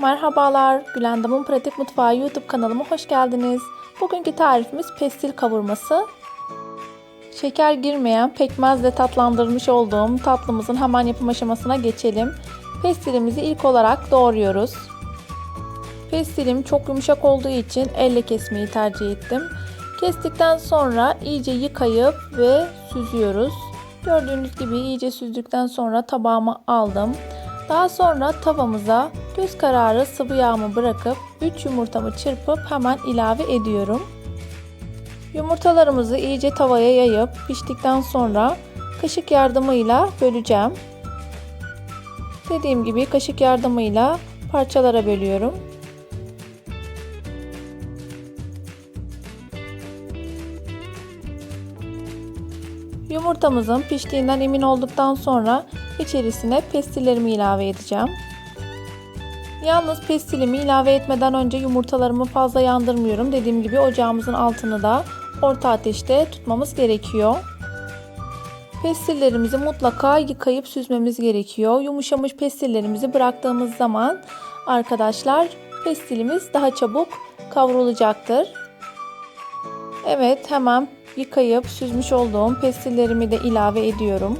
Merhabalar, Gülendam'ın Pratik Mutfağı YouTube kanalıma hoş geldiniz. Bugünkü tarifimiz pestil kavurması. Şeker girmeyen pekmezle tatlandırmış olduğum tatlımızın hemen yapım aşamasına geçelim. Pestilimizi ilk olarak doğruyoruz. Pestilim çok yumuşak olduğu için elle kesmeyi tercih ettim. Kestikten sonra iyice yıkayıp ve süzüyoruz. Gördüğünüz gibi iyice süzdükten sonra tabağıma aldım. Daha sonra tavamıza göz kararı sıvı yağımı bırakıp 3 yumurtamı çırpıp hemen ilave ediyorum. Yumurtalarımızı iyice tavaya yayıp piştikten sonra kaşık yardımıyla böleceğim. Dediğim gibi kaşık yardımıyla parçalara bölüyorum. Yumurtamızın piştiğinden emin olduktan sonra içerisine pestillerimi ilave edeceğim. Yalnız pestilimi ilave etmeden önce yumurtalarımı fazla yandırmıyorum. Dediğim gibi ocağımızın altını da orta ateşte tutmamız gerekiyor. Pestillerimizi mutlaka yıkayıp süzmemiz gerekiyor. Yumuşamış pestillerimizi bıraktığımız zaman arkadaşlar pestilimiz daha çabuk kavrulacaktır. Evet hemen yıkayıp süzmüş olduğum pestillerimi de ilave ediyorum.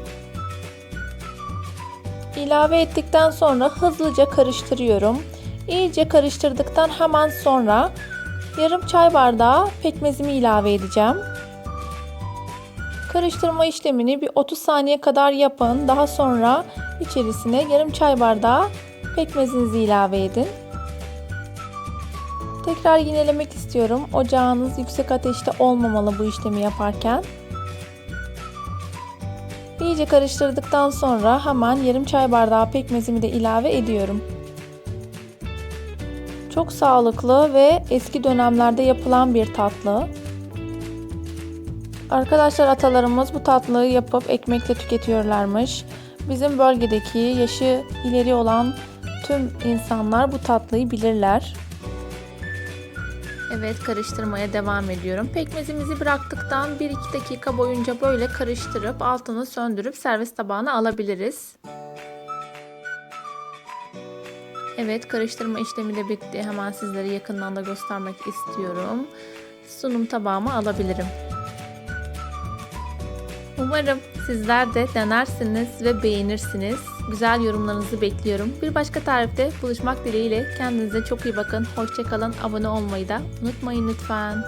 İlave ettikten sonra hızlıca karıştırıyorum. İyice karıştırdıktan hemen sonra yarım çay bardağı pekmezimi ilave edeceğim. Karıştırma işlemini bir 30 saniye kadar yapın. Daha sonra içerisine yarım çay bardağı pekmezinizi ilave edin. Tekrar yinelemek istiyorum. Ocağınız yüksek ateşte olmamalı bu işlemi yaparken. İyice karıştırdıktan sonra hemen yarım çay bardağı pekmezimi de ilave ediyorum. Çok sağlıklı ve eski dönemlerde yapılan bir tatlı. Arkadaşlar atalarımız bu tatlıyı yapıp ekmekle tüketiyorlarmış. Bizim bölgedeki yaşı ileri olan tüm insanlar bu tatlıyı bilirler. Evet karıştırmaya devam ediyorum. Pekmezimizi bıraktıktan 1-2 dakika boyunca böyle karıştırıp altını söndürüp servis tabağına alabiliriz. Evet karıştırma işlemi de bitti. Hemen sizlere yakından da göstermek istiyorum. Sunum tabağıma alabilirim. Umarım sizler de denersiniz ve beğenirsiniz. Güzel yorumlarınızı bekliyorum. Bir başka tarifte buluşmak dileğiyle kendinize çok iyi bakın. Hoşçakalın. Abone olmayı da unutmayın lütfen.